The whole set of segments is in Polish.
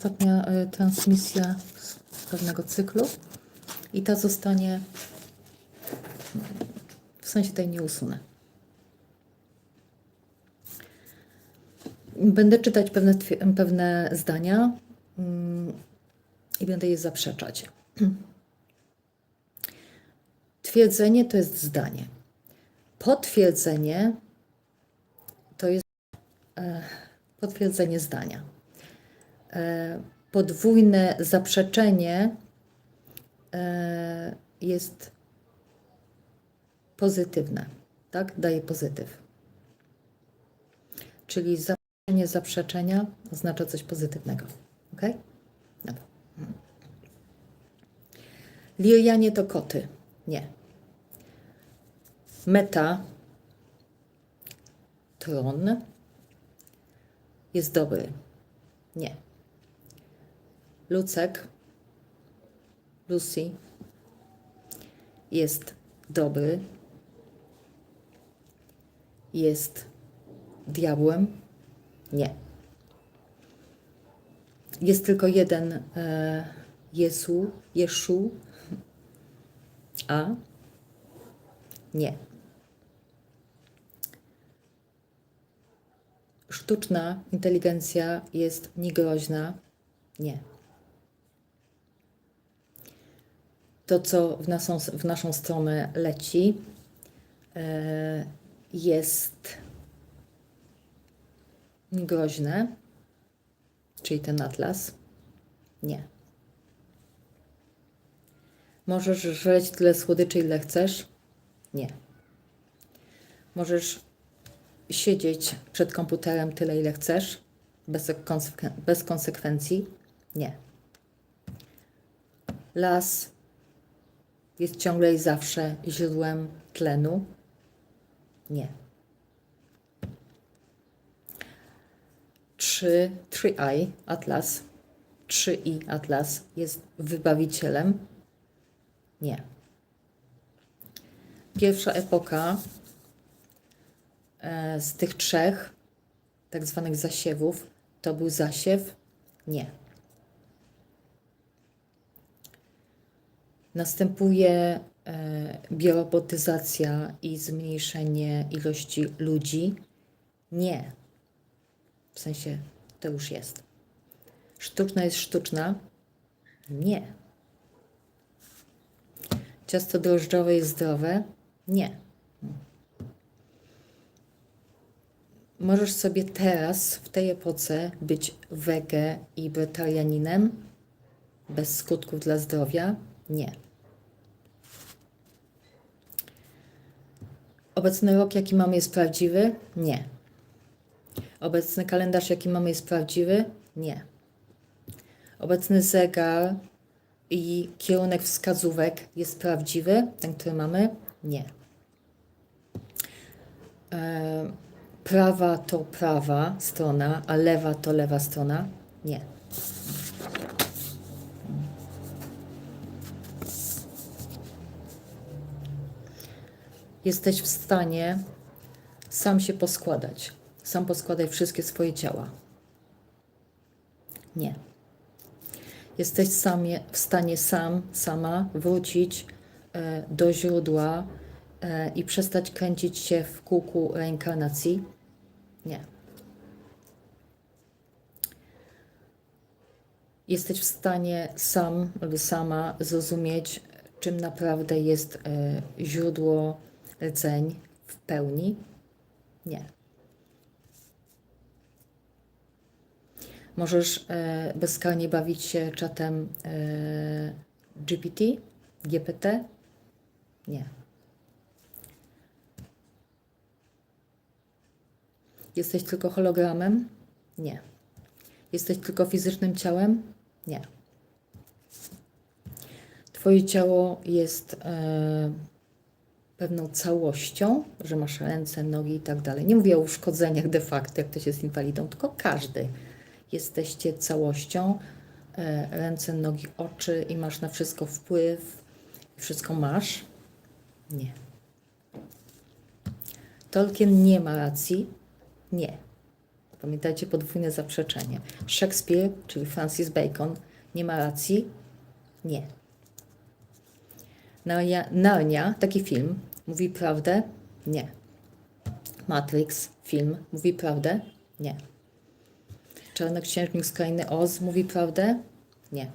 ostatnia e, transmisja z pewnego cyklu i ta zostanie, w sensie tej nie usunę. Będę czytać pewne, pewne zdania mm, i będę je zaprzeczać. Twierdzenie to jest zdanie. Potwierdzenie to jest e, potwierdzenie zdania. E, podwójne zaprzeczenie e, jest pozytywne, tak? Daje pozytyw. Czyli zaprzeczenie zaprzeczenia oznacza coś pozytywnego. Ok? Dobra. Mhm. Lirianie to koty. Nie. Meta, tron, jest dobry. Nie. Lucek, Lucy, jest dobry. Jest diabłem. Nie. Jest tylko jeden e, Jesu, Jeszu, a nie. Sztuczna inteligencja jest niegroźna. Nie. To, co w naszą, w naszą stronę leci, e, jest niegroźne, czyli ten atlas. Nie. Możesz żreć tyle słodyczy, ile chcesz? Nie. Możesz siedzieć przed komputerem tyle, ile chcesz, bez, bez konsekwencji? Nie. Las jest ciągle i zawsze źródłem tlenu? Nie. Czy 3i Atlas, 3i Atlas jest wybawicielem? Nie. Pierwsza epoka e, z tych trzech tak zwanych zasiewów to był zasiew? Nie. Następuje e, biorobotyzacja i zmniejszenie ilości ludzi? Nie. W sensie to już jest. Sztuczna jest sztuczna? Nie. Ciasto drożdżowe jest zdrowe? Nie. Możesz sobie teraz, w tej epoce, być wege i wegetarianinem bez skutków dla zdrowia? Nie. Obecny rok, jaki mamy, jest prawdziwy? Nie. Obecny kalendarz, jaki mamy, jest prawdziwy? Nie. Obecny zegar i kierunek wskazówek jest prawdziwy, ten, który mamy? Nie. E, prawa to prawa strona, a lewa to lewa strona? Nie. Jesteś w stanie sam się poskładać. Sam poskładaj wszystkie swoje ciała. Nie. Jesteś samie, w stanie sam, sama wrócić e, do źródła e, i przestać kręcić się w kółku reinkarnacji? Nie. Jesteś w stanie sam lub sama zrozumieć, czym naprawdę jest e, źródło rdzeń w pełni? Nie. Możesz e, bezkarnie bawić się czatem e, GPT, GPT? Nie. Jesteś tylko hologramem? Nie. Jesteś tylko fizycznym ciałem? Nie. Twoje ciało jest e, pewną całością, że masz ręce, nogi i tak dalej. Nie mówię o uszkodzeniach de facto, jak ktoś jest inwalidą, tylko każdy. Jesteście całością, e, ręce, nogi, oczy i masz na wszystko wpływ, wszystko masz. Nie. Tolkien nie ma racji. Nie. Pamiętajcie podwójne zaprzeczenie. Szekspir, czyli Francis Bacon, nie ma racji? Nie. Narnia, Narnia, taki film, mówi prawdę? Nie. Matrix, film, mówi prawdę? Nie. Czarnoksiężnik z krainy Oz mówi prawdę? Nie.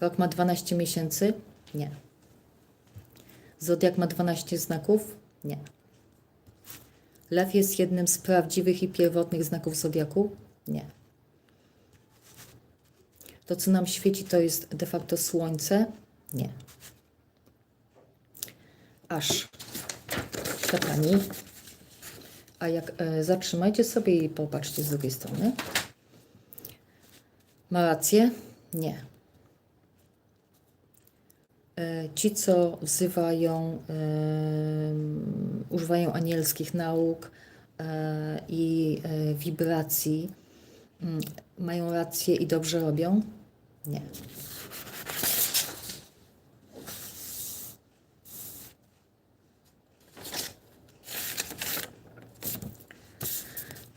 Rok ma 12 miesięcy? Nie. Zodiak ma 12 znaków? Nie. Lew jest jednym z prawdziwych i pierwotnych znaków zodiaku? Nie. To, co nam świeci, to jest de facto słońce? Nie. Aż. Kochani. A jak e, zatrzymajcie sobie i popatrzcie z drugiej strony. Ma rację? Nie. E, Ci, co wzywają, em, używają anielskich nauk e, i e, wibracji, mm, mają rację i dobrze robią? Nie.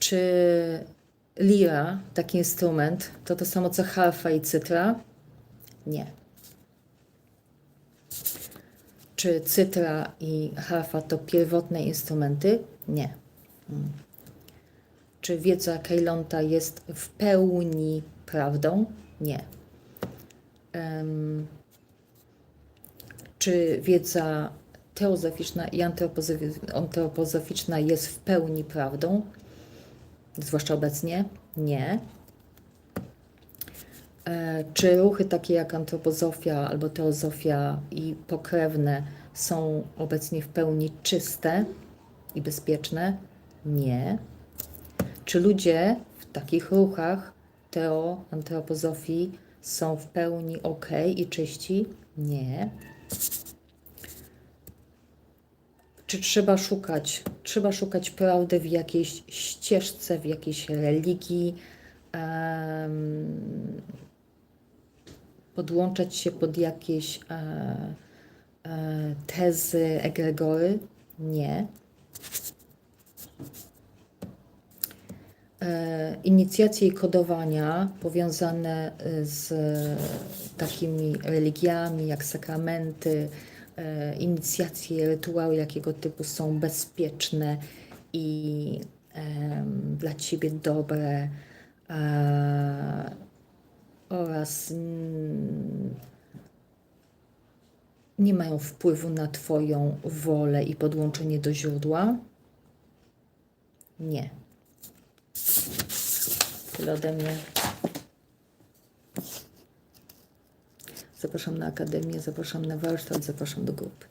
Czy lira, taki instrument, to to samo co harfa i cytra? Nie. Czy cytra i harfa to pierwotne instrumenty? Nie. Mm. Czy wiedza Kejlonta jest w pełni prawdą? Nie. Em, czy wiedza teozoficzna i antropozofi- antropozoficzna jest w pełni prawdą? Zwłaszcza obecnie? Nie. E, Czy ruchy takie jak antropozofia albo teozofia i pokrewne są obecnie w pełni czyste i bezpieczne? Nie. Czy ludzie w takich ruchach teo, antropozofii są w pełni ok i czyści? Nie. Czy trzeba szukać, trzeba szukać prawdy w jakiejś ścieżce, w jakiejś religii, em, podłączać się pod jakieś e, e, tezy, egregory? Nie. E, Inicjacje i kodowania powiązane e, z takimi religiami jak sakramenty, inicjacje, rytuały jakiego typu są bezpieczne i dla Ciebie dobre e, oraz mm, nie mają wpływu na Twoją wolę i podłączenie do źródła? Nie. Tyle ode mnie. Zapraszam na akademię, zapraszam na warsztat, zapraszam do grupy.